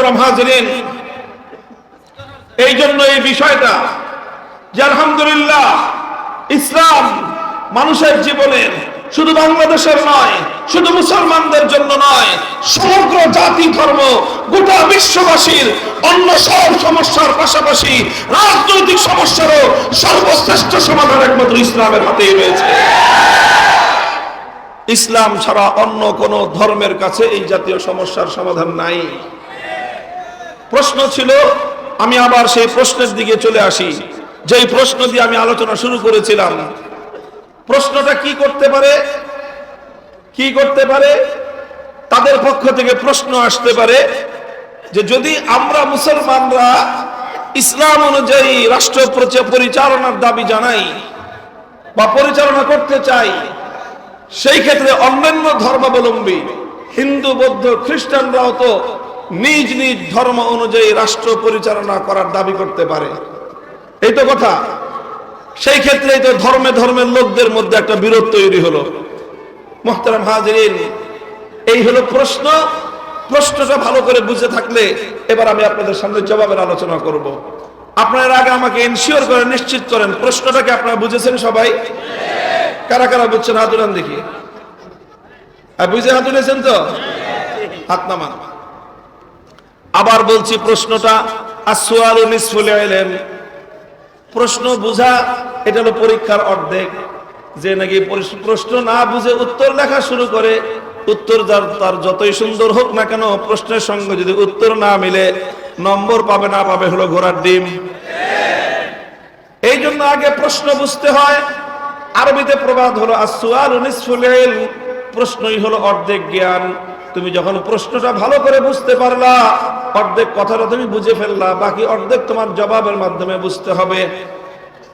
মুহতারাম হাজরিন, এই জন্য এই বিষয়টা যে আলহামদুলিল্লাহ ইসলাম মানুষের জীবনের শুধু বাংলাদেশের নয়, শুধু মুসলমানদের জন্য নয়, সমগ্র জাতি, ধর্ম গোটা বিশ্ববাসীর অন্য সব সমস্যার পাশাপাশি রাজনৈতিক সমস্যারও সর্বশ্রেষ্ঠ সমাধান একমাত্র ইসলামের হাতেই রয়েছে। ইসলাম ছাড়া অন্য কোন ধর্মের কাছে এই জাতীয় সমস্যার সমাধান নাই। প্রশ্ন ছিল, আমি আবার সেই প্রশ্নের দিকে চলে আসি। যেই প্রশ্ন দিয়ে আমি আলোচনা শুরু করেছিলাম। প্রশ্নটা কি করতে পারে? কি করতে পারে? তাদের পক্ষ থেকে প্রশ্ন আসতে পারে যে, যদি আমরা মুসলমানরা ইসলাম অনুযায়ী রাষ্ট্র পরিচা- পরিচালনার দাবি জানাই বা পরিচালনা করতে চাই, সেই ক্ষেত্রে অন্যান্য ধর্মাবলম্বী, হিন্দু, বৌদ্ধ, খ্রিস্টানরাও তো নিজ নিজ ধর্ম অনুযায়ী রাষ্ট্র পরিচালনা করার দাবি করতে পারে। এই তো কথা। সেই ক্ষেত্রে তো ধর্মে ধর্মের লোকদের মধ্যে একটা বিরোধ তৈরি হলো। মোহতারাম হাজরিন, এই হলো প্রশ্ন। প্রশ্নটা ভালো করে বুঝে থাকলে এবার আমি আপনাদের সামনে জবাবের আলোচনা করব। আপনারা আগে আমাকে এনশিওর করে, নিশ্চিত করেন প্রশ্নটাকে আপনারা বুঝেছেন সবাই? কারা কারা বুঝছেন? হাত উঠান দেখি। আর বুঝে হাত উঠেছেন তো? হাত নামান। আবার বলছি প্রশ্নটা প্রশ্ন বুঝা, এটা হলো পরীক্ষার অর্ধেক। যে নাকি প্রশ্ন না বুঝে উত্তর লেখা শুরু করে, উত্তর যার তার যতই সুন্দর হোক না কেন, প্রশ্নের সঙ্গে যদি উত্তর না মিলে, নম্বর পাবে না পাবে হলো ঘোড়ার ডিম। এই জন্য আগে প্রশ্ন বুঝতে হয়। আরবিতে প্রবাদ হলো আসুয়াল। প্রশ্নই হলো অর্ধেক জ্ঞান। তুমি যখন প্রশ্নটা ভালো করে বুঝতে পারলা অর্ধেক কথাটা তুমি বুঝে ফেললা, বাকি অর্ধেক তোমার জবাবের মাধ্যমে বুঝতে হবে।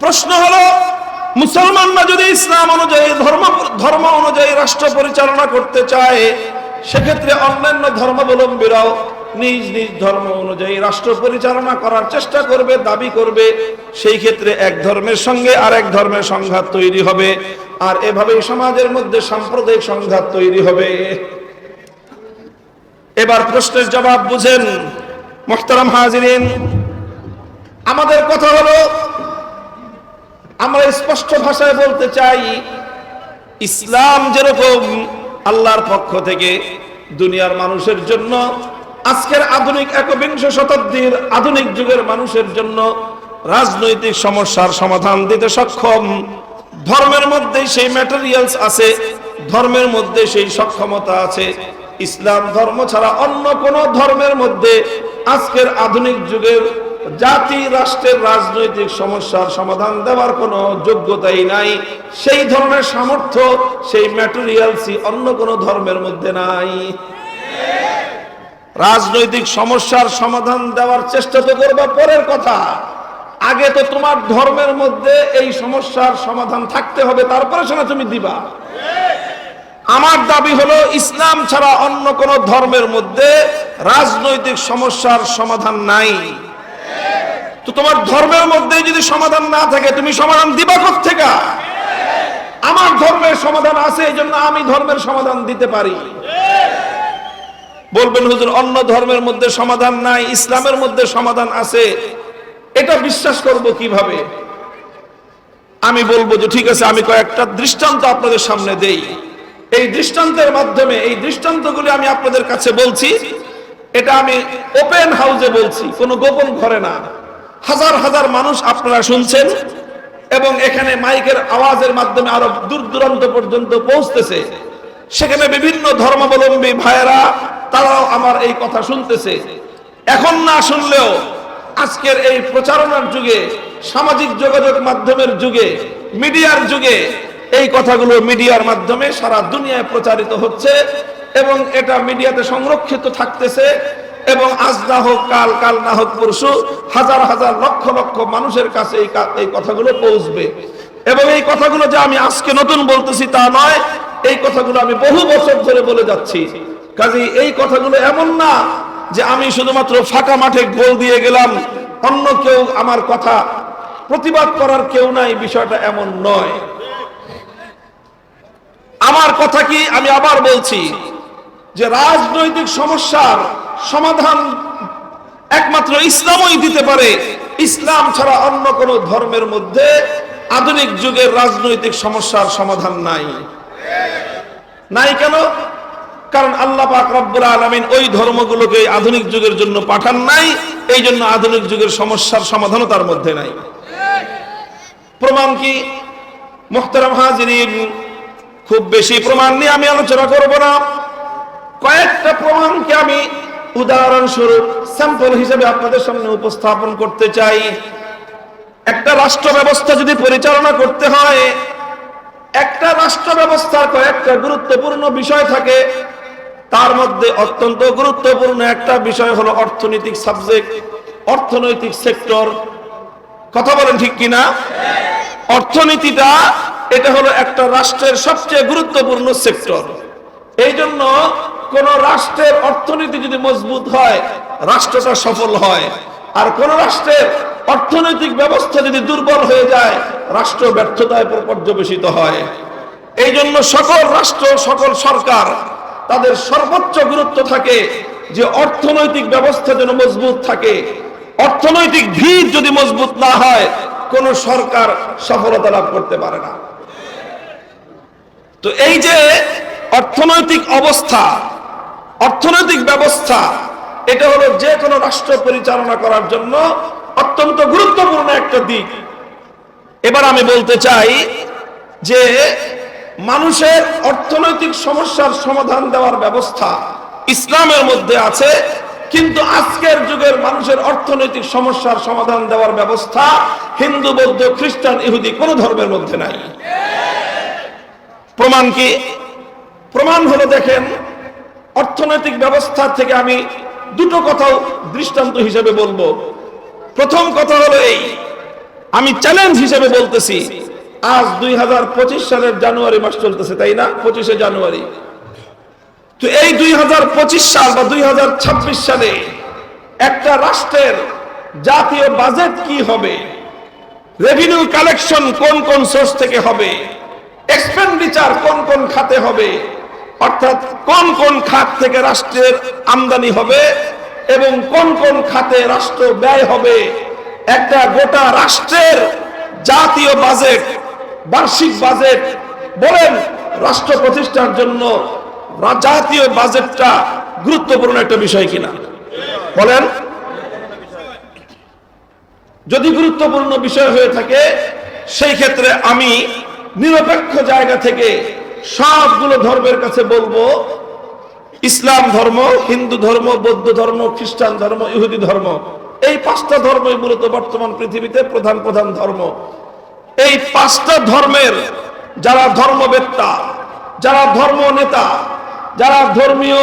প্রশ্ন হলো, মুসলমানরা যদি ইসলাম অনুযায়ী, ধর্ম ধর্ম অনুযায়ী রাষ্ট্র পরিচালনা করতে চায়, সেক্ষেত্রে অন্যান্য ধর্মাবলম্বীরাও নিজ নিজ ধর্ম অনুযায়ী রাষ্ট্র পরিচালনা করার চেষ্টা করবে, দাবি করবে। সেই ক্ষেত্রে এক ধর্মের সঙ্গে আর এক ধর্মের সংঘাত তৈরি হবে। আর এভাবেই সমাজের মধ্যে সাম্প্রদায়িক সংঘাত তৈরি হবে। এবার প্রশ্নের জবাব বুঝেন মোহতারাম হাজিরিন। আমাদের কথা হলো, আমরা স্পষ্ট ভাষায় বলতে চাই, ইসলাম যেরকম আল্লাহর পক্ষ থেকে দুনিয়ার মানুষের জন্য, আজকের আধুনিক একবিংশ শতাব্দীর আধুনিক যুগের মানুষের জন্য রাজনৈতিক সমস্যার সমাধান দিতে সক্ষম। ধর্মের মধ্যে সেই ম্যাটেরিয়ালস আছে, ধর্মের মধ্যে সেই সক্ষমতা আছে। ইসলাম ধর্ম ছাড়া অন্য কোন ধর্মের মধ্যে আজকের আধুনিক যুগের জাতি, রাষ্ট্রের রাজনৈতিক সমস্যার সমাধান দেওয়ার কোনো যোগ্যতাই নাই। সেই ধরনের সামর্থ্য, সেই ম্যাটেরিয়ালসই অন্য কোনো ধর্মের মধ্যে নাই। রাজনৈতিক সমস্যার সমাধান দেওয়ার চেষ্টা তো করবা পরের কথা। আগে তো তোমার ধর্মের মধ্যে এই সমস্যার সমাধান থাকতে হবে, তারপরে সেটা তুমি দিবা। আমার দাবি হলো, ইসলাম ছাড়া অন্য কোন ধর্মের মধ্যে রাজনৈতিক সমস্যার সমাধান নাই। তো তোমার ধর্মের মধ্যে যদি সমাধান না থাকে, তুমি সমাধান দিবা থেকে আমার ধর্মের সমাধান আছে, এই জন্য আমি ধর্মের সমাধান দিতে পারি। বলবেন, হুজুর, অন্য ধর্মের মধ্যে সমাধান নাই, ইসলামের মধ্যে সমাধান আছে। এটা বিশ্বাস করব কীভাবে? আমি বলব যে, ঠিক আছে, আমি কয়েকটা দৃষ্টান্ত আপনাদের সামনে দেই। এই দৃষ্টান্তের মাধ্যমে, এই দৃষ্টান্তগুলি আমি আপনাদের কাছে বলছি, এটা আমি ওপেন হাউসে বলছি, কোনো গোপন ঘরে না। হাজার হাজার মানুষ আপনারা শুনছেন এবং এখানে মাইকের আওয়াজের মাধ্যমে আরও দূর দূরান্ত পর্যন্ত পৌঁছতেছে। সেখানে বিভিন্ন ধর্মাবলম্বী ভাইয়েরা, তারাও আমার এই কথা শুনতেছে। এখন না শুনলেও আজকের এই প্রচারণার যুগে, সামাজিক যোগাযোগ মাধ্যমের যুগে, মিডিয়ার যুগে এই কথাগুলো মিডিয়ার মাধ্যমে সারা দুনিয়ায় প্রচারিত হচ্ছে এবং এটা মিডিয়াতে সংরক্ষিত থাকতেছে এবং আজ না হোক কাল কাল না হোক পরশু হাজার হাজার লক্ষ লক্ষ মানুষের কাছে এই কথাগুলো পৌঁছবে। এবং এই কথাগুলো যে আমি আজকে নতুন বলতেছি তা নয়, এই কথাগুলো আমি বহু বছর ধরে বলে যাচ্ছি। কাজে এই কথাগুলো এমন না যে আমি শুধুমাত্র ফাঁকা মাঠে গোল দিয়ে গেলাম, অন্য কেউ আমার কথা প্রতিবাদ করার কেউ নাই, বিষয়টা এমন নয়। আমার কথা কি আমি আবার বলছি? যে রাজনৈতিক সমস্যার সমাধান একমাত্র ইসলামই দিতে পারে। ইসলাম ছাড়া অন্য কোন ধর্মের মধ্যে আধুনিক যুগের রাজনৈতিক সমস্যার সমাধান নাই। নাই কেন? কারণ আল্লাহ পাক রব্বুল আলামিন ওই ধর্মগুলোকে আধুনিক যুগের জন্য পাঠান নাই, এই জন্য আধুনিক যুগের সমস্যার সমাধানও তার মধ্যে নাই। প্রমাণ কি? মোহতারাম হাজিরিন খুব বেশি প্রমাণ নিয়ে আমি আলোচনা করব না। কয়েকটা প্রমাণকে আমি উদাহরণস্বরূপ স্যাম্পল হিসেবে আপনাদের সামনে উপস্থাপন করতে চাই। একটা রাষ্ট্র ব্যবস্থা যদি পরিচালনা করতে হয়, একটা রাষ্ট্র ব্যবস্থার কয়েকটা গুরুত্বপূর্ণ বিষয় থাকে। তার মধ্যে অত্যন্ত গুরুত্বপূর্ণ একটা বিষয় হলো অর্থনৈতিক সাবজেক্ট অর্থনৈতিক সেক্টর কথা বলেন ঠিক কিনা? অর্থনীতিটা, এটা হলো একটা রাষ্ট্রের সবচেয়ে গুরুত্বপূর্ণ সেক্টর। এই জন্য কোন রাষ্ট্রের অর্থনীতি যদি মজবুত হয়, রাষ্ট্রটা সফল হয়। আর কোন রাষ্ট্রের অর্থনৈতিক ব্যবস্থা যদি দুর্বল হয়ে যায়, রাষ্ট্র ব্যর্থতায় পর্যবেসিত হয়। এই জন্য সকল রাষ্ট্র, সকল সরকার, তাদের সর্বোচ্চ গুরুত্ব থাকে যে অর্থনৈতিক ব্যবস্থা যেন মজবুত থাকে। অর্থনৈতিক ভিত যদি মজবুত না হয়, কোন সরকার সফলতা লাভ করতে পারে না। তো এই যে অর্থনৈতিক অবস্থা, অর্থনৈতিক ব্যবস্থা, এটা হলো যে কোনো রাষ্ট্র পরিচালনা করার জন্য অত্যন্ত গুরুত্বপূর্ণ একটা দিক। এবার আমি বলতে চাই যে মানুষের অর্থনৈতিক সমস্যার সমাধান দেওয়ার ব্যবস্থা ইসলামের মধ্যে আছে। কিন্তু আজকের যুগের মানুষের অর্থনৈতিক সমস্যার সমাধান দেওয়ার ব্যবস্থা হিন্দু, বৌদ্ধ, খ্রিস্টান, ইহুদি কোন ধর্মের মধ্যে নাই। প্রমাণ কি? প্রমাণ হলো দেখেন, অর্থনৈতিক ব্যবস্থা থেকে আমি দুটো কথাও দৃষ্টান্ত হিসেবে বলব। প্রথম কথা হলো এই, আমি চ্যালেঞ্জ হিসেবে বলতেছি, আজ দুই হাজার পঁচিশ সালের জানুয়ারি মাস চলতেছে, তাই না? পঁচিশে জানুয়ারি। তো এই দুই হাজার পঁচিশ সাল বা দুই হাজার ছাব্বিশ সালে একটা রাষ্ট্রের জাতীয় বাজেট কি হবে? রেভিনিউ কালেকশন কোন কোন সোর্স থেকে হবে? এক্সপেন্ডিচার কোন কোন খাতে হবে? অর্থাৎ কোন কোন খাত থেকে রাষ্ট্রের আমদানি হবে এবং কোন কোন খাতে রাষ্ট্র ব্যয় হবে? একটা গোটা রাষ্ট্রের জাতীয় বাজেট, বার্ষিক বাজেট বলেন রাষ্ট্র প্রতিষ্ঠার জন্য জাতীয় বাজেটটা গুরুত্বপূর্ণ একটা বিষয় কিনা? বলেন। যদি গুরুত্বপূর্ণ বিষয় হয়ে থাকে, সেই ক্ষেত্রে আমি নিরপেক্ষ জায়গা থেকে সবগুলো ধর্মের কাছে বলব। ইসলাম ধর্ম, হিন্দু ধর্ম, বৌদ্ধ ধর্ম, খ্রিস্টান ধর্ম, ইহুদি ধর্ম, এই পাঁচটা ধর্মই মূলত বর্তমান পৃথিবীতে প্রধান প্রধান ধর্ম। এই পাঁচটা ধর্মের যারা ধর্মবেত্তা, যারা ধর্ম নেতা যারা ধর্মীয়,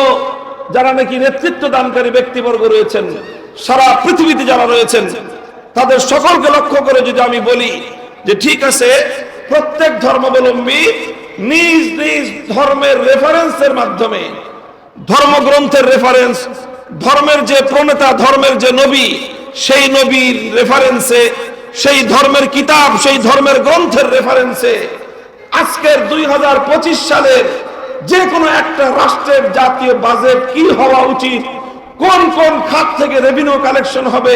যারা নাকি নেতৃত্ব দানকারী ব্যক্তিবর্গ রয়েছেন, সারা পৃথিবীতে যারা রয়েছেন, তাদের সকলকে লক্ষ্য করে যদি আমি বলি যে ঠিক আছে, প্রত্যেক ধর্মাবলম্বী নিজ নিজ ধর্মের রেফারেন্সের মাধ্যমে, ধর্মগ্রন্থের রেফারেন্স ধর্মের যে প্রণেতা, ধর্মের যে নবী, সেই নবীর রেফারেন্সে সেই ধর্মের কিতাব, সেই ধর্মের গ্রন্থের রেফারেন্সে আজকের দুই সালের যে কোনো একটা রাষ্ট্রের জাতীয় বাজেট কি হওয়া উচিত? কোন কোন খাত থেকে রেভিনিউ কালেকশন হবে?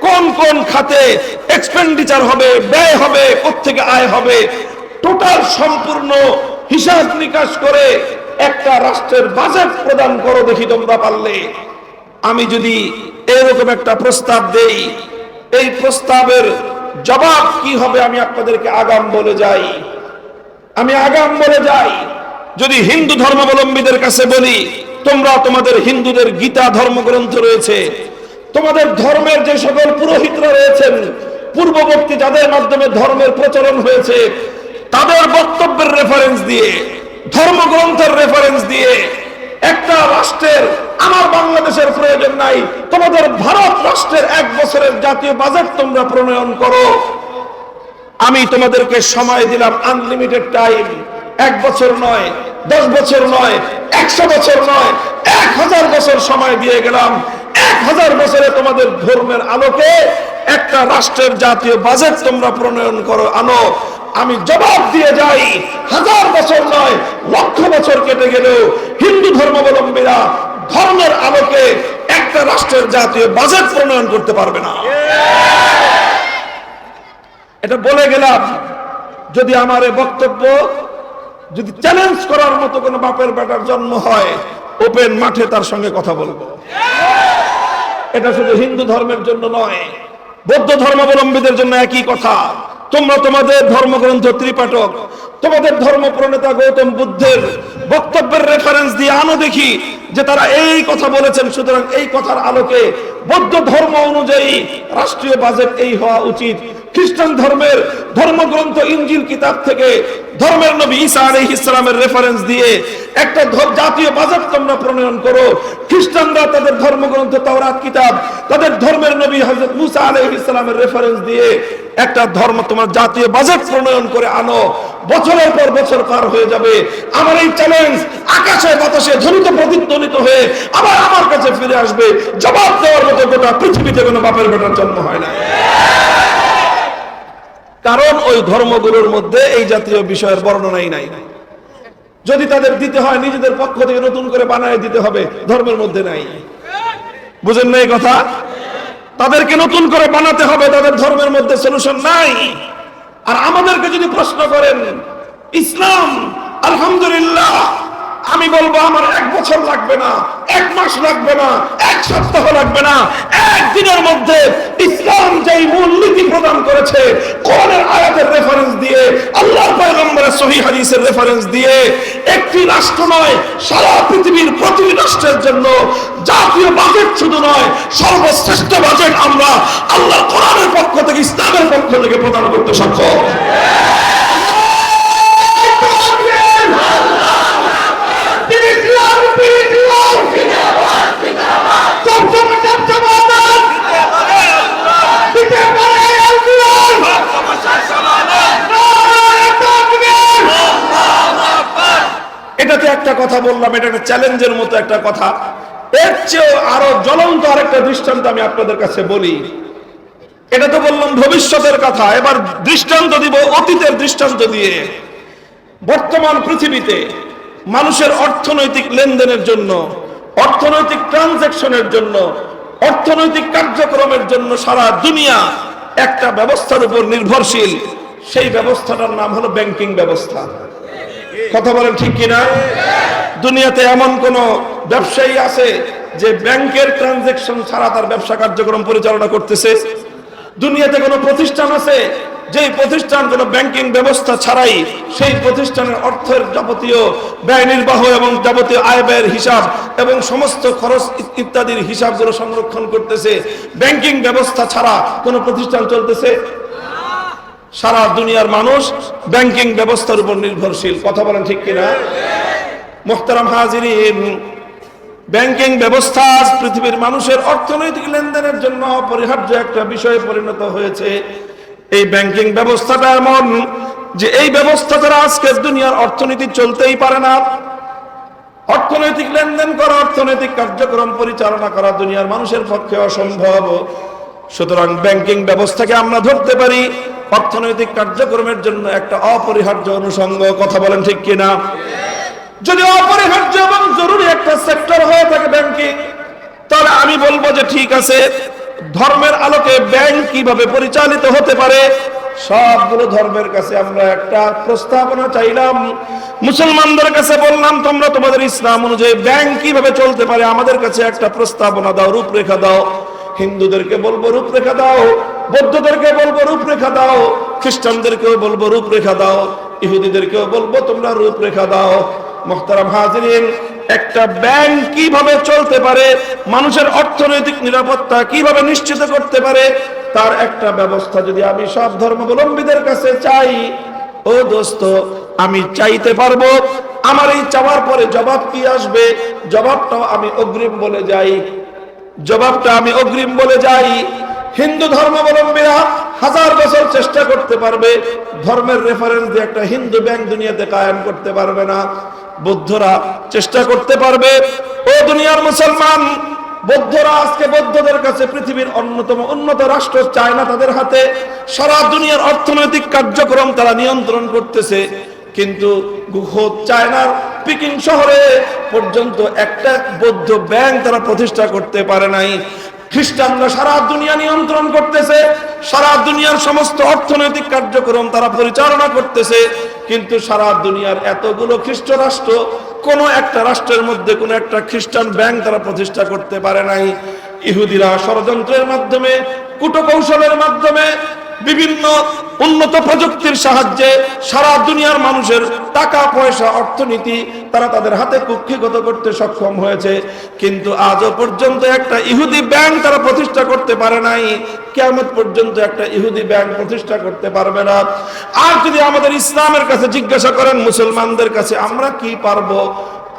কোন কোন খাতে এক্সপেন্ডিচার হবে? ব্যয় হবে? কোথেকে আয় হবে? টোটাল সম্পূর্ণ হিসাব নিকাশ করে একটা রাষ্ট্রের বাজেট প্রদান করো দেখি তোমরা পারলে। আমি যদি এরকম একটা প্রস্তাব দেই, এই প্রস্তাবের জবাব কি হবে আমি আপনাদেরকে আগাম বলে যাই। আমি আগাম বলে যাই যদি হিন্দু ধর্মাবলম্বীদের কাছে বলি, তোমরা তোমাদের হিন্দুদের গীতা ধর্মগ্রন্থ রয়েছে, তোমাদের ধর্মের যে সকল পুরোহিতরা রয়েছেন, পূর্ববর্তী যাদের মাধ্যমে ধর্মের প্রচলন হয়েছে, তাদের বক্তব্যের রেফারেন্স দিয়ে, ধর্মগ্রন্থের রেফারেন্স দিয়ে, একটা রাষ্ট্রের, আমার বাংলাদেশের প্রয়োজন নাই, তোমাদের ভারত রাষ্ট্রের এক বছরের জাতীয় বাজেট তোমরা প্রণয়ন করো। আমি তোমাদেরকে সময় দিলাম আনলিমিটেড টাইম এক বছর নয়, দশ বছর নয়, একশো বছর নয়, এক হাজার বছর সময় দিয়ে গেলাম। এক হাজার বছরে তোমাদের ধর্মের আলোকে একটা রাষ্ট্রের জাতীয় বাজেট তোমরা প্রণয়ন করো, আনো। আমি জবাব দিয়ে যাই, হাজার বছর নয়, লক্ষ বছর কেটে গেলেও হিন্দু ধর্মাবলম্বীরা ধর্মের আলোকে একটা রাষ্ট্রের জাতীয় বাজেট প্রণয়ন করতে পারবে না। এটা বলে গেলাম, যদি আমার বক্তব্য যদি চ্যালেঞ্জ করার মতো কোনো বাপের বেটার জন্ম হয় ওপেন মাঠে তার সঙ্গে কথা বলব। এটা শুধু হিন্দু ধর্মের জন্য নয়, বৌদ্ধ ধর্মাবলম্বীদের জন্য একই কথা। তোমরা তোমাদের ধর্মগ্রন্থ ত্রিপাঠক তোমাদের ধর্ম প্রণেতা গৌতম বুদ্ধের বক্তব্যের রেফারেন্স দিয়ে আনো দেখি যে তারা এই কথা বলেছেন। সুতরাং এই কথার আলোকে বৌদ্ধ ধর্ম অনুযায়ী রাষ্ট্রীয় বাজেট এই হওয়া উচিত। খ্রিস্টান ধর্মের ধর্মগ্রন্থ ইঞ্জিল কিতাব থেকে ধর্মের নবী ঈসা আলাইহিস ইসলামের রেফারেন্স দিয়ে একটা জাতীয় বাজেট তোমরা প্রণয়ন করো। খ্রিস্টানরা তাদের ধর্মগ্রন্থ, তাওরাত কিতাব, তাদের ধর্মের নবী হযরত মুসা আলাইহিস ইসলামের রেফারেন্স দিয়ে একটা ধর্ম তোমার জাতীয় বাজেট প্রণয়ন করে আনো। বছরের পর বছর পার হয়ে যাবে। আমার এই চ্যালেঞ্জ আকাশে বাতাসে ধ্বনিত প্রতিধ্বনিত হয়ে আবার আমার কাছে ফিরে আসবে। জবাব দেওয়ার মতো গোটা পৃথিবীতে কোনো বাপের বেটার জন্ম হয় না। কারণ ওই ধর্মগুলোর মধ্যে এই জাতীয় বিষয়ের বর্ণনাই নাই। যদি তাদের দিতে হয়, নিজেদের পক্ষ থেকে নতুন করে বানায় দিতে হবে, ধর্মের মধ্যে নাই। বুঝেন না এই কথা? তাদেরকে নতুন করে বানাতে হবে, তাদের ধর্মের মধ্যে সলিউশন নাই। আর আমাদেরকে যদি প্রশ্ন করেন, ইসলাম, আলহামদুলিল্লাহ আমি বলব, আমার এক বছর লাগবে না, এক মাস লাগবে না, এক সপ্তাহ লাগবে না, একদিনের মধ্যে ইসলাম যেই মূলনীতি প্রদান করেছে, কোরআনের আয়াতের রেফারেন্স দিয়ে আল্লাহ পয়গম্বরের সহি হাদিসের রেফারেন্স দিয়ে, একটি রাষ্ট্র নয়, সারা পৃথিবীর প্রতিটি রাষ্ট্রের জন্য জাতীয় বাজেট শুধু নয়, সর্বশ্রেষ্ঠ বাজেট আমরা আল্লাহ কোরআনের পক্ষ থেকে ইসলামের পক্ষ থেকে প্রদান করতে সক্ষম। একটা কথা বললাম, এটা একটা চ্যালেঞ্জের মতো একটা কথা। এর চেয়েও আরও জ্বলন্ত আরেকটা দৃষ্টান্ত আমি আপনাদের কাছে বলি। এটা তো বললাম ভবিষ্যতের কথা, এবার দৃষ্টান্ত দিব অতীতের দৃষ্টান্ত দিয়ে। বর্তমান পৃথিবীতে মানুষের অর্থনৈতিক লেনদেনের জন্য, অর্থনৈতিক ট্রানজ্যাকশনের জন্য, অর্থনৈতিক কার্যক্রমের জন্য সারা দুনিয়া একটা ব্যবস্থার উপর নির্ভরশীল। সেই ব্যবস্থাটার নাম হলো ব্যাংকিং ব্যবস্থা। কথা বলেন ঠিক কিনা? দুনিয়াতে এমন কোন ব্যবসায়ী আছে যে ব্যাংকের ট্রানজেকশন ছাড়া তার ব্যবসা কার্যক্রম পরিচালনা করতেছে? দুনিয়াতে কোনো প্রতিষ্ঠান আছে যেই প্রতিষ্ঠান কোনো ব্যাংকিং ব্যবস্থা ছাড়াই সেই প্রতিষ্ঠানের অর্থের যাবতীয় ব্যয় নির্বাহ এবং যাবতীয় আয় ব্যয়ের হিসাব এবং সমস্ত খরচ ইত্যাদির হিসাবগুলো সংরক্ষণ করতেছে? ব্যাংকিং ব্যবস্থা ছাড়া কোনো প্রতিষ্ঠান চলতেছে? সারা দুনিয়ার মানুষ ব্যাংকিং ব্যবস্থার উপর নির্ভরশীল। কথা বলেন ঠিক কিনা? মোহতারাম হাজিরিন, ব্যাংকিং ব্যবস্থা পৃথিবীর মানুষের অর্থনৈতিক লেনদেনের জন্য অপরিহার্য একটা বিষয়ে পরিণত হয়েছে। এই ব্যাংকিং ব্যবস্থাটা এমন যে এই ব্যবস্থা ছাড়া আজকের দুনিয়ার অর্থনীতি চলতেই পারে না। অর্থনৈতিক লেনদেন করা, অর্থনৈতিক কার্যক্রম পরিচালনা করা দুনিয়ার মানুষের পক্ষে অসম্ভব। সুতরাং ব্যাংকিং ব্যবস্থাকে আমরা ধরতে পারি। অর্থনৈতিক কার্যক্রমের জন্য একটা অপরিহার্য অনুষঙ্গ, কথা বলেন ঠিক কিনা? যদি অপরিহার্য এবং জরুরি একটা সেক্টর হয়ে থাকে ব্যাংকিং তাহলে আমি বলব যে ঠিক আছে, ধর্মের আলোকে ব্যাংক কীভাবে পরিচালিত হতে পারে, সবগুলো ধর্মের কাছে আমরা একটা প্রস্তাবনা চাইলাম। মুসলমানদের কাছে বললাম, তোমরা তোমাদের ইসলাম অনুযায়ী ব্যাংক কীভাবে চলতে পারে? আমাদের কাছে একটা প্রস্তাবনা দাও, রূপরেখা দাও। হিন্দুদেরকে বলব রূপরেখা দাও, বৌদ্ধদেরকে বলব রূপরেখা দাও, খ্রিস্টানদেরকেও বলব রূপরেখা দাও, ইহুদিদেরকেও বলব তোমরা রূপরেখা দাও। মোহতারাম হাজিরিন, একটা ব্যাংক কীভাবে চলতে পারে, মানুষের অর্থনৈতিক নিরাপত্তা কীভাবে নিশ্চিত করতে পারে, তার একটা ব্যবস্থা যদি আমি সব ধর্মাবলম্বীদের কাছে চাই, ও দোস্ত, আমি চাইতে পারব, আমার এই চাওয়ার পরে জবাব কি আসবে? জবাবটাও আমি অগ্রিম বলে যাই। জবাবটা আমি অগ্রিম বলে যাই। হিন্দু ধর্মাবলম্বীরা হাজার বছর চেষ্টা করতে পারবে, ধর্মের রেফারেন্স দিয়ে একটা হিন্দু ব্যাংক দুনিয়াতে কায়েম করতে পারবে না। বৌদ্ধরা চেষ্টা করতে পারবে। ও দুনিয়ার মুসলমান, বৌদ্ধরা আজকে বৌদ্ধদের কাছে পৃথিবীর অন্যতম উন্নত রাষ্ট্র চায় না তাদের হাতে। সারা দুনিয়ার অর্থনৈতিক কার্যক্রম তারা নিয়ন্ত্রণ করতেছে। কিন্তু চায়নার পিকিং শহরে পর্যন্ত একটা বৌদ্ধ ব্যাংক তারা প্রতিষ্ঠা করতে পারে নাই। খ্রিস্টানরা সারা দুনিয়া নিয়ন্ত্রণ করতেছে, সারা দুনিয়ার সমস্ত অর্থনৈতিক কার্যক্রম তারা পরিচালনা করতেছে, কিন্তু সারা দুনিয়ার এতগুলো খ্রিস্ট রাষ্ট্র, কোন একটা রাষ্ট্রের মধ্যে কোন একটা খ্রিস্টান ব্যাংক তারা প্রতিষ্ঠা করতে পারে নাই। ইহুদিরা ষড়যন্ত্রের মাধ্যমে, কুটকৌশলের মাধ্যমে বিভিন্ন উন্নত প্রযুক্তির সাহায্যে সারা দুনিয়ার মানুষের টাকা, পয়সা, অর্থনীতি তারা তাদের হাতে কুক্ষিগত করতে সক্ষম হয়েছে। কিন্তু আজও পর্যন্ত একটা ইহুদি ব্যাংক তারা প্রতিষ্ঠা করতে পারে নাই। কেমন পর্যন্ত একটা ইহুদি ব্যাংক প্রতিষ্ঠা করতে পারবে না। আর যদি আমাদের ইসলামের কাছে জিজ্ঞাসা করেন, মুসলমানদের কাছে আমরা কি পারব?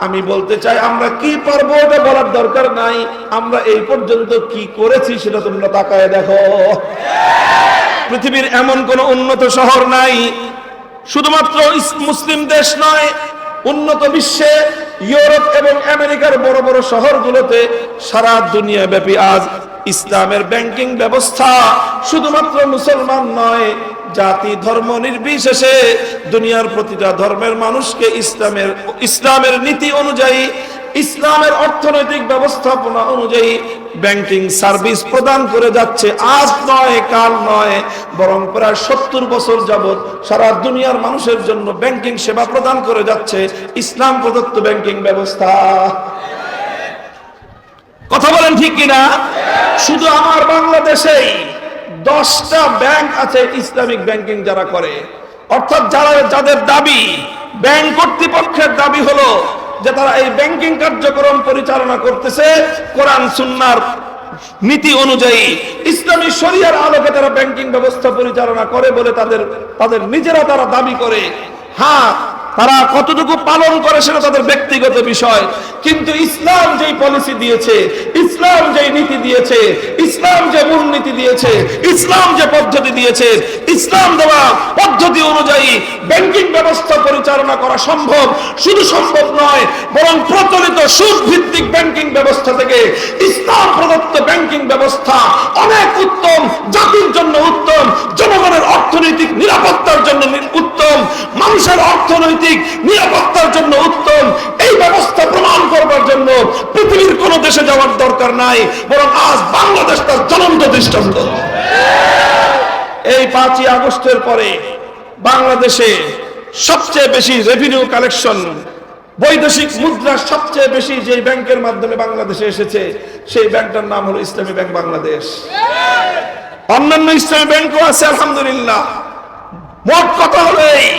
আমি বলতে চাই, আমরা কি পারব এটা বলার দরকার নাই। আমরা এই পর্যন্ত কি করেছি সেটা তোমরা তাকায় দেখো। পৃথিবীর এমন কোন উন্নত শহর নাই। শুধুমাত্র মুসলিম দেশ নয়, উন্নত বিশ্বে, ইউরোপ এবং আমেরিকার বড় বড় শহরগুলোতে সারা দুনিয়া ব্যাপী আজ ইসলামের ব্যাংকিং ব্যবস্থা। শুধুমাত্র মুসলমান নয়, জাতি, ধর্ম নির্বিশেষে দুনিয়ার প্রতিটা ধর্মের মানুষকে ইসলামের ইসলামের নীতি অনুযায়ী ইসলামের অর্থনৈতিক ব্যবস্থাপনা অনুযায়ী ব্যাংকিং সার্ভিস প্রদান করে যাচ্ছে। আজ নয়, কাল নয়, বরং প্রায় সত্তর বছর যাবত সারা দুনিয়ার মানুষের জন্য ব্যাংকিং সেবা প্রদান করে যাচ্ছে ইসলাম প্রদত্ত ব্যাংকিং ব্যবস্থা। কথা বলেন ঠিক কিনা? শুধু আমার বাংলাদেশেই দশটা ব্যাংক আছে ইসলামিক ব্যাংকিং যারা করে। অর্থাৎ যারা যাদের দাবি ব্যাংক কর্তৃপক্ষের দাবি হলো যে তারা এই ব্যাংকিং কার্যক্রম পরিচালনা করতেছে, কোরআন, সুন্নার নীতি অনুযায়ী। ইসলামী শরিয়ার আলোকে তারা ব্যাংকিং ব্যবস্থা পরিচালনা করে বলে তাদের তাদের নিজেরা তারা দাবি করে। হ্যাঁ তারা কতটুকু পালন করে সেটা তাদের ব্যক্তিগত বিষয়। কিন্তু ইসলাম যেই পলিসি দিয়েছে, ইসলাম যেই নীতি দিয়েছে, ইসলাম যে মূলনীতি দিয়েছে, ইসলাম যে পদ্ধতি দিয়েছে, ইসলাম দেওয়া পদ্ধতি অনুযায়ী ব্যাংকিং ব্যবস্থা পরিচালনা করা সম্ভব। শুধু সম্ভব নয়, বরং প্রচলিত সুদ ভিত্তিক ব্যাংকিং ব্যবস্থা থেকে ইসলাম প্রদত্ত ব্যাংকিং ব্যবস্থা অনেক উত্তম, জাতির জন্য উত্তম, জনগণের অর্থনৈতিক নিরাপত্তার জন্য উত্তম, মানুষের অর্থনৈতিক নিরাপত্তার জন্য উত্তম। এই ব্যবস্থা প্রমাণ করবার জন্য পৃথিবীর কোন দেশে যাওয়ার দরকার নাই, বরং আজ বাংলাদেশ তার জ্বলন্ত দৃষ্টান্ত। এই পাঁচই আগস্টের পরে বাংলাদেশে সবচেয়ে বেশি রেভিনিউ কালেকশন বৈদেশিক মুদ্রা সবচেয়ে বেশি যে ব্যাংকের মাধ্যমে বাংলাদেশে এসেছে, সেই ব্যাংকটার নাম হলো ইসলামী ব্যাংক বাংলাদেশ। অন্যান্য ইসলামী ব্যাংকও আছে, আলহামদুলিল্লাহ। মোট কথা হলো এই।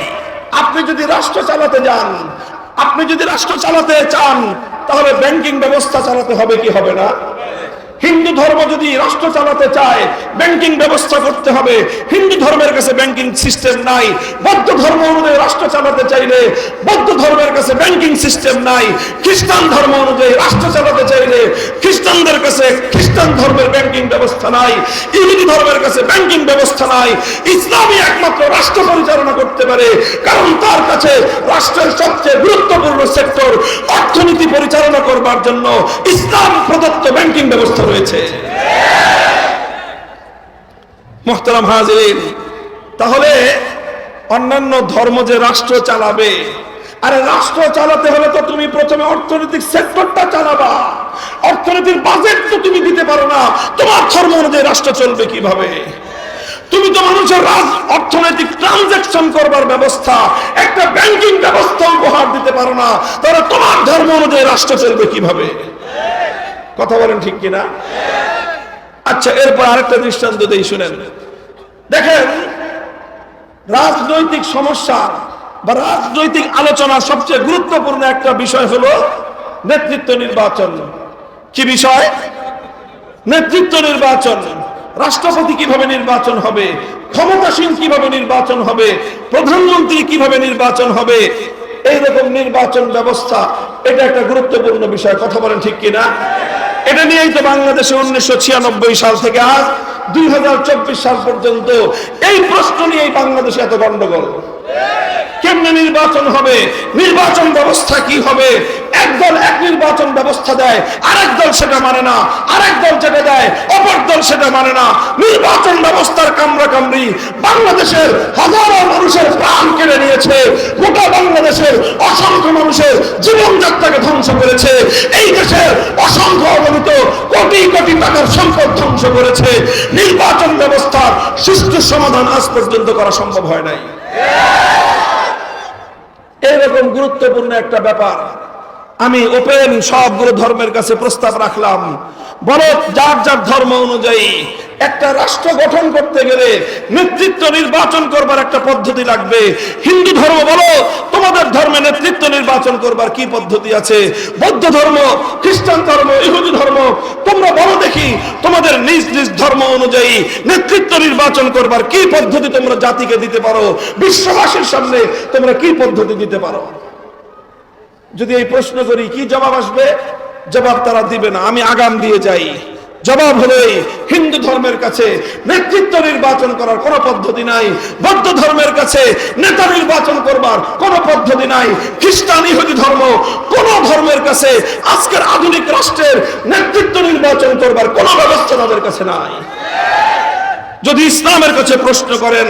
আপনি যদি রাষ্ট্র চালাতে যান, আপনি যদি রাষ্ট্র চালাতে চান, তাহলে ব্যাংকিং ব্যবস্থা চালাতে হবে কি হবে না? হিন্দু ধর্ম যদি রাষ্ট্র চালাতে চায় ব্যাংকিং ব্যবস্থা করতে হবে। হিন্দু ধর্মের কাছে ব্যাংকিং সিস্টেম নাই। বৌদ্ধ ধর্ম অনুযায়ী রাষ্ট্র চালাতে চাইলে, বৌদ্ধ ধর্মের কাছে ব্যাংকিং সিস্টেম নাই। খ্রিস্টান ধর্ম অনুযায়ী রাষ্ট্র চালাতে চাইলে, খ্রিস্টানদের কাছে খ্রিস্টান ধর্মের ব্যাংকিং ব্যবস্থা নাই। ইহুদি ধর্মের কাছে ব্যাংকিং ব্যবস্থা নাই। ইসলামই একমাত্র রাষ্ট্র পরিচালনা করতে পারে। কারণ তার কাছে রাষ্ট্রের সবচেয়ে গুরুত্বপূর্ণ সেক্টর অর্থনীতি পরিচালনা করবার জন্য ইসলাম প্রদত্ত ব্যাংকিং ব্যবস্থা রয়েছে। মোহতারাম হাজির তাহলে অন্যান্য ধর্ম যে রাষ্ট্র চালাবে, আরে রাষ্ট্র চালাতে হলে তো তুমি প্রথমে অর্থনৈতিক সেক্টরটা চালাবা। অর্থনীতির বাজেট তো তুমি দিতে পারো না। তোমার ধর্ম অনুযায়ী রাষ্ট্র চলবে কীভাবে? তুমি তো মানুষের রাজ, অর্থনৈতিক ট্রানজাকশন করবার ব্যবস্থা, একটা ব্যাংকিং ব্যবস্থা উপহার দিতে পারো না। তাহলে তোমার ধর্ম অনুযায়ী রাষ্ট্র চলবে কীভাবে? কথা বলেন ঠিক কিনা? আচ্ছা এরপর আরেকটা দৃষ্টান্ত দেই, শুনেন। দেখেন, রাজনৈতিক সমস্যা বা রাজনৈতিক আলোচনার সবচেয়ে গুরুত্বপূর্ণ একটা বিষয় হলো নেতৃত্ব নির্বাচন। কি বিষয়? নেতৃত্ব নির্বাচন। রাষ্ট্রপতি কীভাবে নির্বাচন হবে? ক্ষমতাসীন কীভাবে নির্বাচন হবে? প্রধানমন্ত্রী কীভাবে নির্বাচন হবে? এইরকম নির্বাচন ব্যবস্থা, এটা একটা গুরুত্বপূর্ণ বিষয়। কথা বলেন ঠিক কিনা? এটা নিয়েই তো বাংলাদেশে উনিশশো ছিয়ানব্বই সাল থেকে আজ দুই হাজার চব্বিশ সাল পর্যন্ত এই প্রশ্ন নিয়েই বাংলাদেশে এত গন্ডগোল। কেমনে নির্বাচন হবে? নির্বাচন ব্যবস্থা কি হবে? এক দল এক নির্বাচন ব্যবস্থা দেয়, আরেক দল সেটা মানে না, আরেক দল যেটা দেয়, অপর দল সেটা মানে না। নির্বাচন ব্যবস্থার কামরা কামড়ি বাংলাদেশের হাজারো মানুষের প্রাণ কেড়ে নিয়েছে, গোটা বাংলাদেশের অসংখ্য মানুষের জীবনযাত্রাকে ধ্বংস করেছে, এই দেশের অসংখ্য অবহিত কোটি কোটি টাকার সম্পদ ধ্বংস করেছে। নির্বাচন ব্যবস্থার সুষ্ঠু সমাধান আজ পর্যন্ত করা সম্ভব হয় নাই। এরকম গুরুত্বপূর্ণ একটা ব্যাপার। আমি ওপেন সবগুলো ধর্মের কাছে প্রস্তাব রাখলাম। বলো, যার যার ধর্ম অনুযায়ী একটা রাষ্ট্র গঠন করতে গেলে নেতৃত্ব নির্বাচন করবার একটা পদ্ধতি লাগবে। হিন্দু ধর্ম, বলো, তোমাদের ধর্মে নেতৃত্ব নির্বাচন করবার কি পদ্ধতি আছে? বৌদ্ধ ধর্ম, খ্রিস্টান ধর্ম, ইহুদি ধর্ম, তোমরা বলো দেখি, তোমাদের নিজ নিজ ধর্ম অনুযায়ী নেতৃত্ব নির্বাচন করবার কি পদ্ধতি তোমরা জাতিকে দিতে পারো? বিশ্ববাসীর সামনে তোমরা কি পদ্ধতি দিতে পারো? যদি এই প্রশ্ন করি কি জবাব আসবে? জবাব তারা দিবে না। আমি আগাম দিয়ে যাই। জবাব হলো এই, হিন্দু ধর্মের কাছে নেতৃত্ব নির্বাচন করার কোনো পদ্ধতি নাই। বৌদ্ধ ধর্মের কাছে নেতা নির্বাচন করবার কোনো পদ্ধতি নাই। খ্রিস্টান ইহুদি ধর্ম কোন ধর্মের কাছে আজকের আধুনিক রাষ্ট্রের নেতৃত্ব নির্বাচন করবার কোনো ব্যবস্থা তাদের কাছে নাই। যদি ইসলামের কাছে প্রশ্ন করেন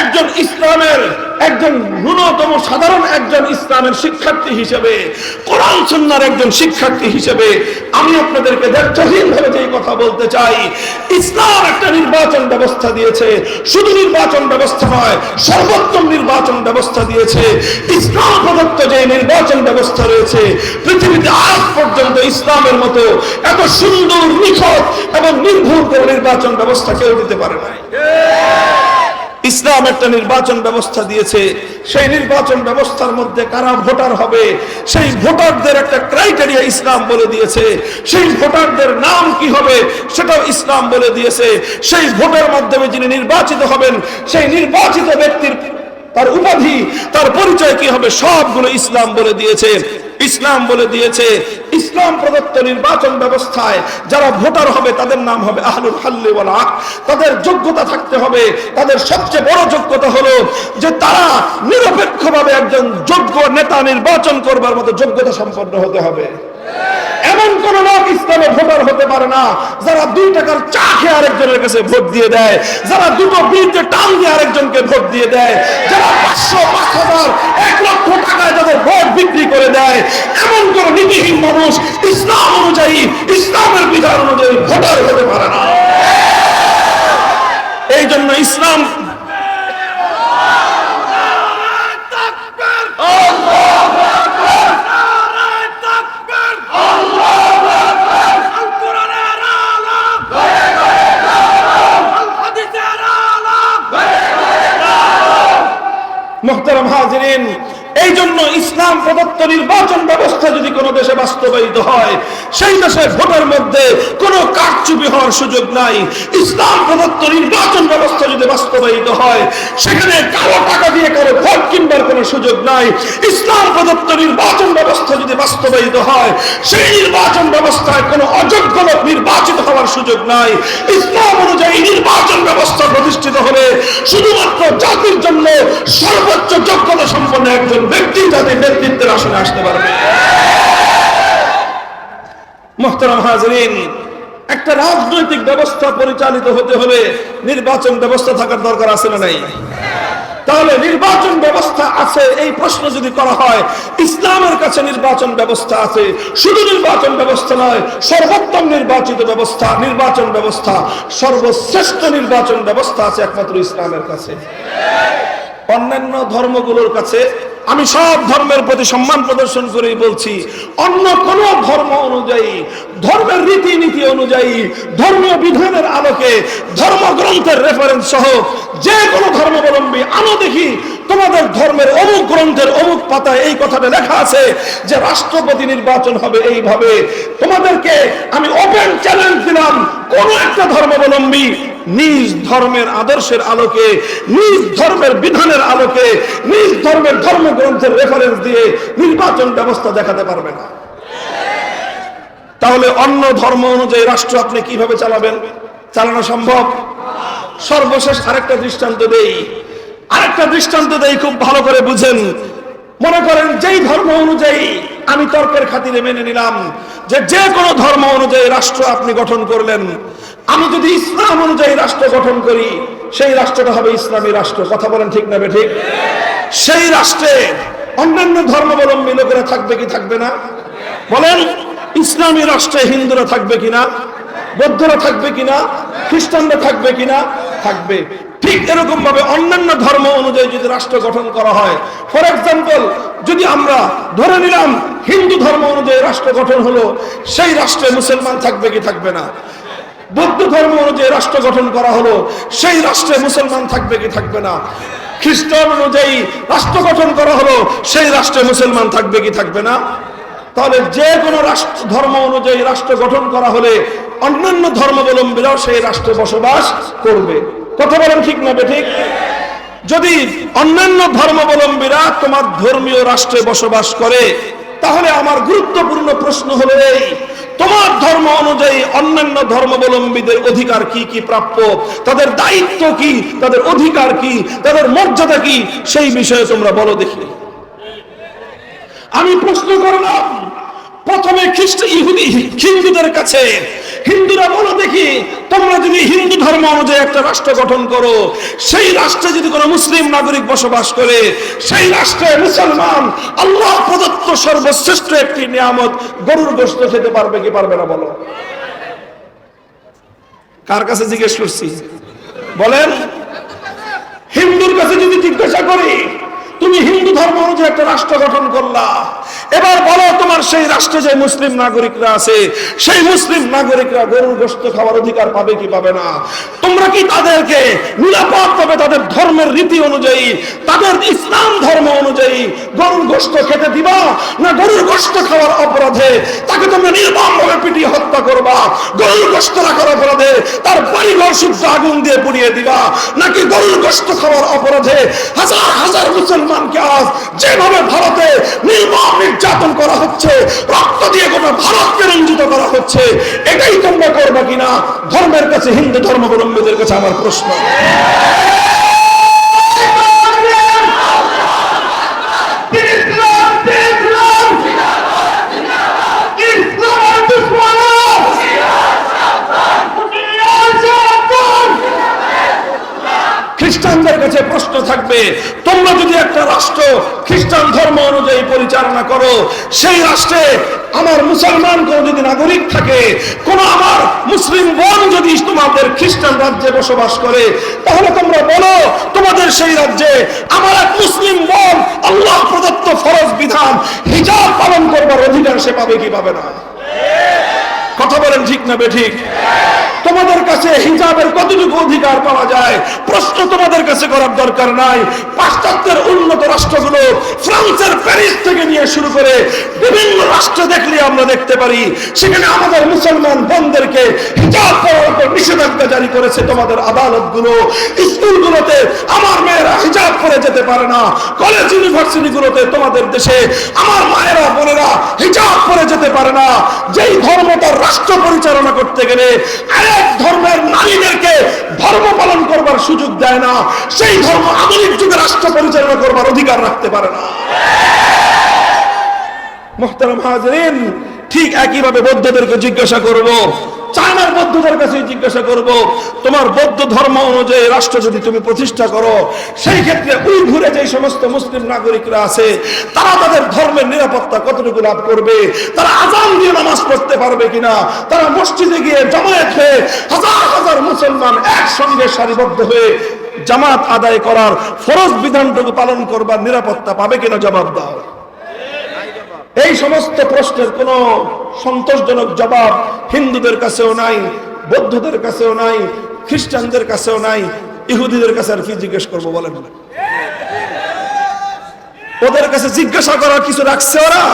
একজন ইসলামের, একজন ন্যূনতম সাধারণ একজন ইসলামের শিক্ষার্থী হিসেবে, কোরআন সুন্নার একজন শিক্ষার্থী হিসেবে আমি আপনাদেরকে ভাবে যে কথা বলতে চাই, ইসলাম একটা নির্বাচন ব্যবস্থা দিয়েছে। শুধু নির্বাচন ব্যবস্থা নয়, সর্বোত্তম নির্বাচন ব্যবস্থা দিয়েছে। ইসলাম প্রদত্ত যে নির্বাচন ব্যবস্থা রয়েছে, পৃথিবীতে আজ পর্যন্ত ইসলামের মতো এত সুন্দর, নিখত এবং নির্ভুল নির্বাচন ব্যবস্থা কেউ দিতে পারে নাই। ইসলাম একটা নির্বাচন ব্যবস্থা দিয়েছে। সেই নির্বাচন ব্যবস্থার মধ্যে কারা ভোটার হবে? সেই ভোটারদের একটা ক্রাইটেরিয়া ইসলাম বলে দিয়েছে। সেই ভোটারদের নাম কি হবে সেটাও ইসলাম বলে দিয়েছে। সেই ভোটের মাধ্যমে যিনি নির্বাচিত হবেন, সেই নির্বাচিত ব্যক্তির তার উপাধি, তার পরিচয় কি হবে, সবগুলো ইসলাম বলে দিয়েছে। ইসলাম বলে দিয়েছে, ইসলাম প্রদত্ত নির্বাচন ব্যবস্থায় যারা ভোটার হবে তাদের নাম হবে আহলুল হাল্লি ওয়াল তাদের যোগ্যতা থাকতে হবে। তাদের সবচেয়ে বড় যোগ্যতা হলো যে তারা নিরপেক্ষভাবে একজন যোগ্য নেতা নির্বাচন করবার মতো যোগ্যতা সম্পন্ন হতে হবে। এমন কোন লোক পারে না। যারা দুই টাকার চা খেয়ে আরেকজনের কাছে ভোট দিয়ে দেয় যারা দুটো বিলতে টান দিয়ে আরেকজনকে ভোট দিয়ে দেয় যারা পাঁচশো পাঁচ হাজার এক লক্ষ টাকায় যাদের ভোট বিক্রি করে দেয় এমন কোন নীতিহীন মানুষ ইসলাম অনুযায়ী ইসলামের বিধান অনুযায়ী ভোটার হতে পারে না। এই জন্য ইসলাম মোহতারাম হাজিরিন এই জন্য ইসলাম প্রদত্ত নির্বাচন ব্যবস্থা যদি কোনো দেশে বাস্তবায়িত হয়, সেই দেশের ভোটের মধ্যে কোনো কারচুপি হওয়ার সুযোগ নাই। ইসলাম প্রদত্ত নির্বাচন ব্যবস্থা যদি বাস্তবায়িত হয়, সেখানে কারও টাকা দিয়ে কারও ভোট কিনবার কোনো সুযোগ নাই। ইসলাম প্রদত্ত নির্বাচন ব্যবস্থা যদি বাস্তবায়িত হয়, সেই নির্বাচন ব্যবস্থায় কোনো অযোগ্য লোক নির্বাচিত হওয়ার সুযোগ নাই। ইসলাম অনুযায়ী নির্বাচন ব্যবস্থা প্রতিষ্ঠিত হলে শুধুমাত্র জাতির জন্য সর্বোচ্চ যোগ্যতা সম্পন্ন একজন ব্যক্তি জাতির নেতৃত্বের আসনে আসতে পারবে। মোহতারাম হাজরিন, একটা রাজনৈতিক ব্যবস্থা পরিচালিত হতে হলে নির্বাচন ব্যবস্থা থাকার দরকার আছে না নাই? তাহলে নির্বাচন ব্যবস্থা আছে, এই প্রশ্ন যদি করা হয়, ইসলামের কাছে নির্বাচন ব্যবস্থা আছে, শুধু নির্বাচন ব্যবস্থা নয়, সর্বোত্তম নির্বাচিত ব্যবস্থা, নির্বাচন ব্যবস্থা, সর্বশ্রেষ্ঠ নির্বাচন ব্যবস্থা আছে একমাত্র ইসলামের কাছে। অন্যান্য ধর্মগুলোর কাছে আমি সব ধর্মের প্রতি সম্মান প্রদর্শন করে বলছি, অন্য কোন ধর্ম অনুযায়ী, ধর্মের রীতিনীতি অনুযায়ী, ধর্মীয় বিধানের আলোকে, ধর্মগ্রন্থের রেফারেন্স সহ যে কোনো ধর্মাবলম্বী আনো দেখি তোমাদের ধর্মের অমুক গ্রন্থের অমুক পাতায় এই কথাটা লেখা আছে যে রাষ্ট্রপতি নির্বাচন হবে এইভাবে। তোমাদেরকে আমি ওপেন চ্যালেঞ্জ দিলাম, কোন একটা ধর্মাবলম্বী নিজ ধর্মের আদর্শের আলোকে, নিজ ধর্মের বিধানের আলোকে, নিজ ধর্মের ধর্মগ্রন্থের রেফারেন্স দিয়ে নির্বাচন ব্যবস্থা দেখাতে পারবে না। তাহলে অন্য ধর্ম অনুযায়ী রাষ্ট্র আপনি কীভাবে চালাবেন? চালানো সম্ভব? সর্বশেষ আরেকটা দৃষ্টান্ত দেই। আরেকটা দৃষ্টান্ত দেই, খুব ভালো করে বুঝেন। মনে করেন, যেই ধর্ম অনুযায়ী আমি তর্কের খাতিরে মেনে নিলাম, যে যে কোনো ধর্ম অনুযায়ী রাষ্ট্র আপনি গঠন করলেন, আমি যদি ইসলাম অনুযায়ী রাষ্ট্র গঠন করি, সেই রাষ্ট্রটা হবে ইসলামী রাষ্ট্র। কথা বলেন ঠিক না ঠিক সেই রাষ্ট্রে অন্যান্য ধর্মাবলম্বী লোকেরা থাকবে কি থাকবে না? বলেন, ইসলামী রাষ্ট্রে হিন্দুরা থাকবে কিনা বৌদ্ধরা থাকবে কিনা খ্রিস্টানরা থাকবে কিনা থাকবে। ঠিক এরকম ভাবে অন্যান্য ধর্ম অনুযায়ী যদি রাষ্ট্র গঠন করা হয় ফর এক্সাম্পল যদি আমরা ধরে নিলাম হিন্দু ধর্ম অনুযায়ী রাষ্ট্র গঠন হলো, সেই রাষ্ট্রে মুসলমান থাকবে কি থাকবে না? বৌদ্ধ ধর্ম অনুযায়ী রাষ্ট্র গঠন করা হলো, সেই রাষ্ট্রে মুসলমান থাকবে কি থাকবে না? খ্রিস্টান অনুযায়ী রাষ্ট্র গঠন করা হলো, সেই রাষ্ট্রে মুসলমান থাকবে কি থাকবে না? তাহলে যে কোনো রাষ্ট্র, ধর্ম অনুযায়ী রাষ্ট্র গঠন করা হলে অন্যান্য ধর্মাবলম্বীরাও সেই রাষ্ট্রে বসবাস করবে। কথা বলেন ঠিক না ঠিক? যদি অন্যান্য ধর্মাবলম্বীরা তোমার ধর্মীয় রাষ্ট্রে বসবাস করে, তাহলে আমার গুরুত্বপূর্ণ প্রশ্ন হলো এই, তোমার ধর্ম অনুযায়ী অন্যান্য ধর্মাবলম্বীদের অধিকার কি কি প্রাপ্য? তাদের দায়িত্ব কি? তাদের অধিকার কি? তাদের মর্যাদা কি? সেই বিষয়ে তোমরা বলো দেখি। আমি প্রশ্ন করলাম, প্রথমে খ্রিস্ট, ইহুদি, হিন্দুদের কাছে হিন্দুরা বলো দেখি, তোমরা যদি হিন্দু ধর্ম অনুযায়ী একটা রাষ্ট্র গঠন করো, সেই রাষ্ট্রে যদি কোনো মুসলিম নাগরিক বসবাস করে, সেই রাষ্ট্রে মুসলমান, আল্লাহ প্রদত্ত সর্বশ্রেষ্ঠ একটি নিয়ামত, গরুর গোস্ত খেতে পারবে কি পারবে না বলো। কার কাছে জিজ্ঞেস করছি? বলেন। হিন্দুর কাছে যদি জিজ্ঞাসা করি তুমি হিন্দু ধর্ম অনুযায়ী একটা রাষ্ট্র গঠন করলা। এবার বলো, তোমার সেই রাষ্ট্রে যে মুসলিম নাগরিকরা আছে, সেই মুসলিম নাগরিকরা গরুর গোস্ত খাওয়ার অধিকার পাবে কি পাবে না? তোমরা কি তাদেরকে নিরাপদ ভাবে তাদের ধর্মের রীতি অনুযায়ী, তাদের ইসলাম ধর্ম অনুযায়ী গরুর গোস্ত খেতে দিবা, না গরুর গোস্ত খাওয়ার অপরাধে তাকে তোমরা নির্মম ভাবে পিটিয়ে হত্যা করবা? গরুর গোস্ত রাখার অপরাধে তার বাড়িঘর শুদ্ধ আগুন দিয়ে পুড়িয়ে দিবা, নাকি গরুর গোস্ত খাওয়ার অপরাধে হাজার হাজার মুসলমানকে আজ যেভাবে ভারতে নির্মম নির্যাতন করা হচ্ছে, রক্ত দিয়ে গোটা ভারতকে রঞ্জিত করা হচ্ছে, এটাই তোমরা করবে কিনা? ধর্মের কাছে হিন্দু ধর্মাবলম্বীদের কাছে আমার প্রশ্ন ইসলাম ইসলাম ইসলাম দুশ্মন খ্রিস্টানদের কাছে প্রশ্ন থাকবে, তোমরা যদি একটা রাষ্ট্র খ্রিস্টান ধর্ম অনুযায়ী পরিচালনা করো, সেই রাষ্ট্রে আমার মুসলমান কোন যদি নাগরিক থাকে, কোন আমার মুসলিম বোন যদি তোমাদের খ্রিস্টান রাজ্যে বসবাস করে, তাহলে তোমরা বলো, তোমাদের সেই রাজ্যে আমার এক মুসলিম বোন আল্লাহ প্রদত্ত ফরজ বিধান, হিজাব পালন করবার অধিকার সে পাবে কি পাবে না? কথা বলেন ঠিক না বে ঠিক? তোমাদের কাছে হিজাবের কতটুকু অধিকার পাওয়া যায়? প্রশ্ন তোমাদের কাছে করার দরকার নাই। পাশ্চাত্যের উন্নত রাষ্ট্রগুলো ফ্রান্সের প্যারিস থেকে নিয়ে শুরু করে বিভিন্ন রাষ্ট্র দেখলে আমরা দেখতে পারি। সেখানে আমাদের মুসলমান বোনদেরকে হিজাব পরার উপর নিষেধাজ্ঞা জারি করেছে তোমাদের আদালতগুলো। স্কুলগুলোতে আমার মেয়েরা হিজাব পরে যেতে পারে না। কলেজ, ইউনিভার্সিটিগুলোতে তোমাদের দেশে আমার মায়েরা, বোনেরা হিজাব পরে যেতে পারে না। যেই ধর্ম তার রাষ্ট্র পরিচালনা করতে গেলে আরেক ধর্মের নারীদেরকে ধর্ম পালন করবার সুযোগ দেয় না। সেই ধর্ম আধুনিক যুগে রাষ্ট্র পরিচালনা করবার অধিকার রাখতে পারে না। মোহতারাম হাজরিন, ঠিক একইভাবে বৌদ্ধদেরকে জিজ্ঞাসা করব চায়নার বৌদ্ধদের কাছে জিজ্ঞাসা করব, তোমার বৌদ্ধ ধর্ম অনুযায়ী রাষ্ট্র যদি তুমি প্রতিষ্ঠা করো, সেই ক্ষেত্রে যে সমস্ত মুসলিম নাগরিকরা আছে, তারা তাদের ধর্মের নিরাপত্তা কতটুকু লাভ করবে? তারা আজান দিয়ে নামাজ পড়তে পারবে কিনা? তারা মসজিদে গিয়ে জামায়াত হয়ে হাজার হাজার মুসলমান একসঙ্গে সারিবদ্ধ হয়ে জামাত আদায় করার ফরজ বিধানটুকু পালন করবার নিরাপত্তা পাবে কিনা জবাব দাও। এই সমস্ত প্রশ্নের কোন সন্তোষজনক জবাব হিন্দুদের কাছেও নাই, বৌদ্ধদের কাছেও নাই, খ্রিস্টানদের কাছেও নাই, ইহুদিদের কাছে আর কি জিজ্ঞেস করব বলেন না। ওদের কাছে জিজ্ঞাসা করার কিছু রাখছে ওরা?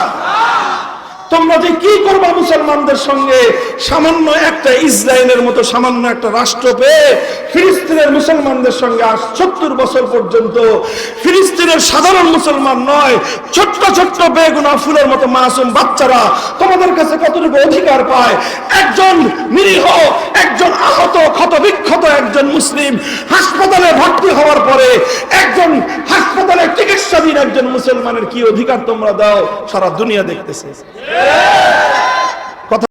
তোমরা যে কি করবা মুসলমানদের সঙ্গে? সামান্য একটা ইসরায়েলের মতো সামান্য একটা রাষ্ট্র পেয়ে ফিলিস্তিনের মুসলমানদের সঙ্গে আজ সত্তর বছর পর্যন্ত ফিলিস্তিনের সাধারণ মুসলমান নয়, ছোট্ট ছোট্ট বেগুনা ফুলের মতো মাসুম বাচ্চারা তোমাদের কাছে কতটুকু অধিকার পায়? একজন নিরীহ, একজন আহত ক্ষত বিক্ষত একজন মুসলিম হাসপাতালে ভর্তি হওয়ার পরে একজন হাসপাতালে চিকিৎসাধীন একজন মুসলমানের কি অধিকার তোমরা দাও? সারা দুনিয়া দেখতেছে। Yeah.